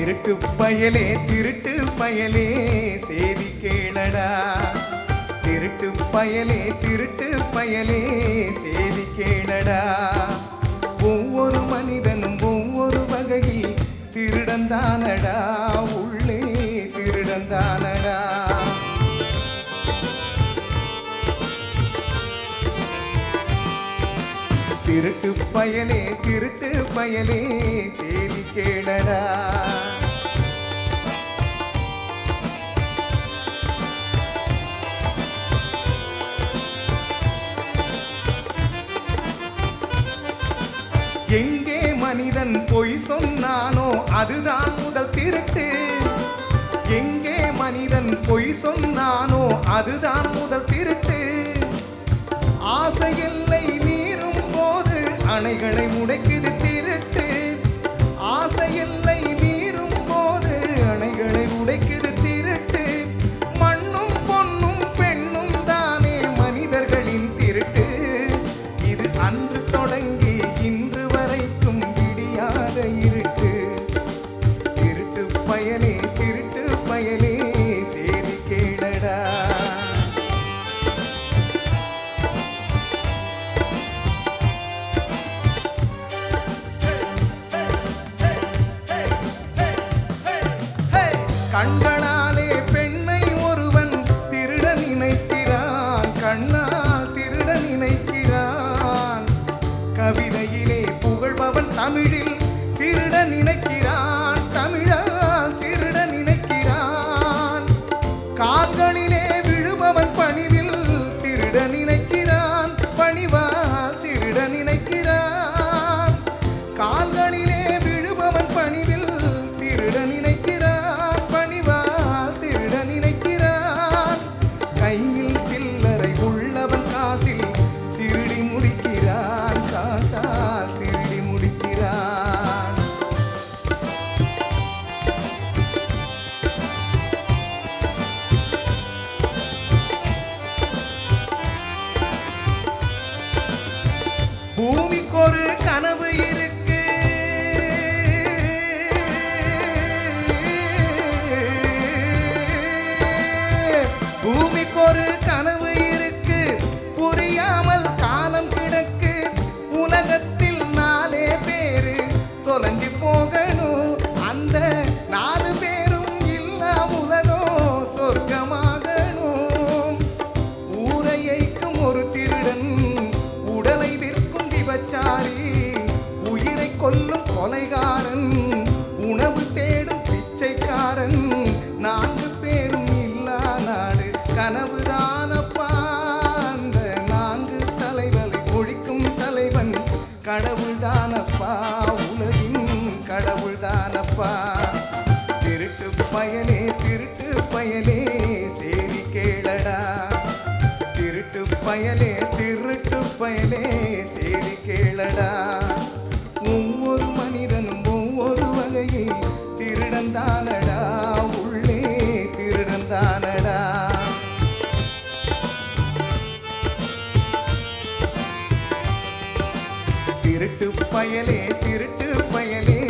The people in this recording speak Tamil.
திருட்டு பயலே திருட்டு பயலே சேதி கேளடா. திருட்டு பயலே திருட்டு பயலே சேதி கேளடா. ஒவ்வொரு மனிதனும் ஒவ்வொரு வகையில் திருடந்தானடா உள்ளே திருடந்தானடா திருட்டு பயலே திருட்டு பயலே சேதி கேளடா. எங்கே மனிதன் பொய் சொன்னானோ அதுதான் முதல் திருட்டு. எங்கே மனிதன் பொய் சொன்னானோ அதுதான் முதல் திருட்டு. ஆசை எல்லை மீறும் போது அணைகளை முடைக்கு கண்களாலே பெண்ணை ஒருவன் திருட நினைக்கிறான் கண்ணால் திருட நினைக்கிறான். கவிதையிலே புகழ்பவன் தமிழில் திருட நினைக்கிறான். ஒரு கனவு கொல்லும் கொலைகாரன் உணவு தேடும் பிச்சைக்காரன் நான்கு பேரும் இல்லா நாடு கனவுதானப்பா. அந்த நான்கு தலைவரை ஒழிக்கும் தலைவன் கடவுள்தானப்பா. உலகின் கடவுள்தானப்பா. திருட்டு பயலே திருட்டு பயலே சேரி கேளடா. திருட்டு பயலே திருட்டு பயலே சேதி கேளடா. திருட்டு பயலே திருட்டு பயலே.